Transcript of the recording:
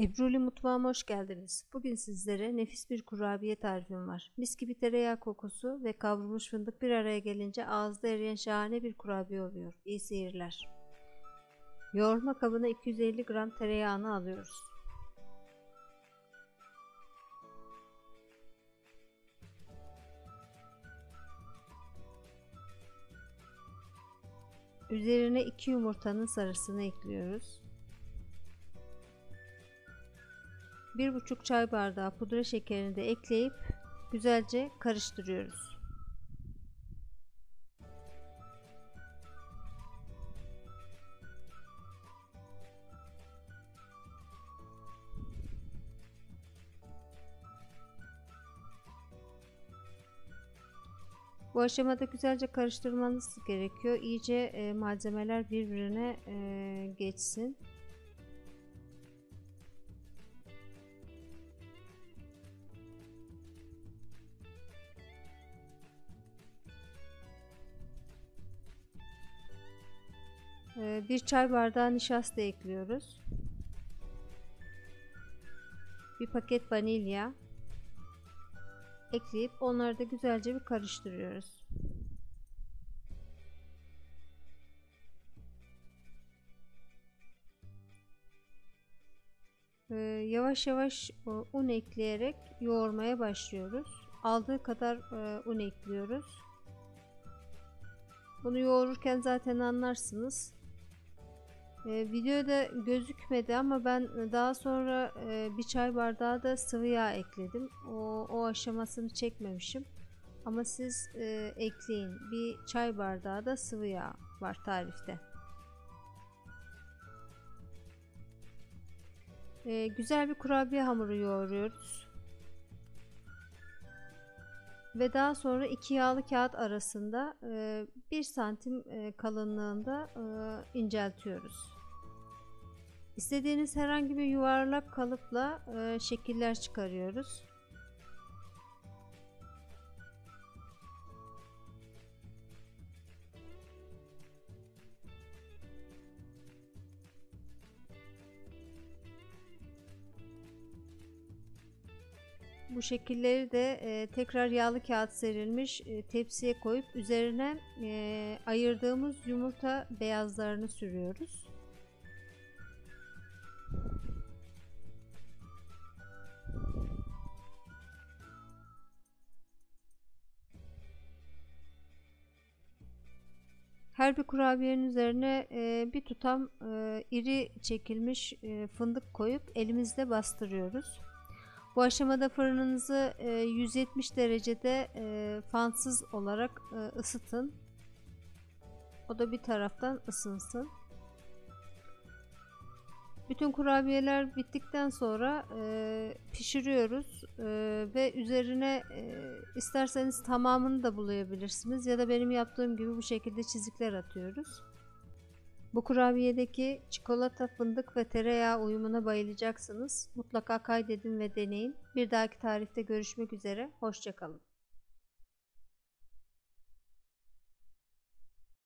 Ebruli mutfağıma hoş geldiniz. Bugün sizlere nefis bir kurabiye tarifim var. Mis gibi tereyağı kokusu ve kavrulmuş fındık bir araya gelince ağızda eriyen şahane bir kurabiye oluyor. İyi seyirler. Yoğurma kabına 250 gram tereyağını alıyoruz. Üzerine 2 yumurtanın sarısını ekliyoruz. 1,5 çay bardağı pudra şekerini de ekleyip güzelce karıştırıyoruz. Bu aşamada güzelce karıştırmanız gerekiyor. İyice e, malzemeler birbirine e, geçsin. Bir çay bardağı nişasta ekliyoruz. Bir paket vanilya ekleyip onları da güzelce bir karıştırıyoruz. Ee, yavaş yavaş e, un ekleyerek yoğurmaya başlıyoruz. Aldığı kadar e, un ekliyoruz. Bunu yoğururken zaten anlarsınız. E, videoda gözükmedi ama ben daha sonra e, bir çay bardağı da sıvı yağ ekledim. O, o aşamasını çekmemişim. Ama siz e, ekleyin. Bir çay bardağı da sıvı yağ var tarifte. E, güzel bir kurabiye hamuru yoğuruyoruz. Ve daha sonra iki yağlı kağıt arasında e, 1 santim e, kalınlığında e, inceltiyoruz. İstediğiniz herhangi bir yuvarlak kalıpla e, şekiller çıkarıyoruz. Bu şekilleri de e, tekrar yağlı kağıt serilmiş e, tepsiye koyup üzerine e, ayırdığımız yumurta beyazlarını sürüyoruz. Her bir kurabiyenin üzerine e, bir tutam e, iri çekilmiş e, fındık koyup elimizle bastırıyoruz. Bu aşamada fırınınızı e, 170 derecede e, fansız olarak e, ısıtın. O da bir taraftan ısınsın. Bütün kurabiyeler bittikten sonra e, pişiriyoruz e, ve üzerine e, isterseniz tamamını da bulayabilirsiniz ya da benim yaptığım gibi bu şekilde çizikler atıyoruz. Bu kurabiyedeki çikolata, fındık ve tereyağı uyumuna bayılacaksınız. Mutlaka kaydedin ve deneyin. Bir dahaki tarifte görüşmek üzere. Hoşçakalın.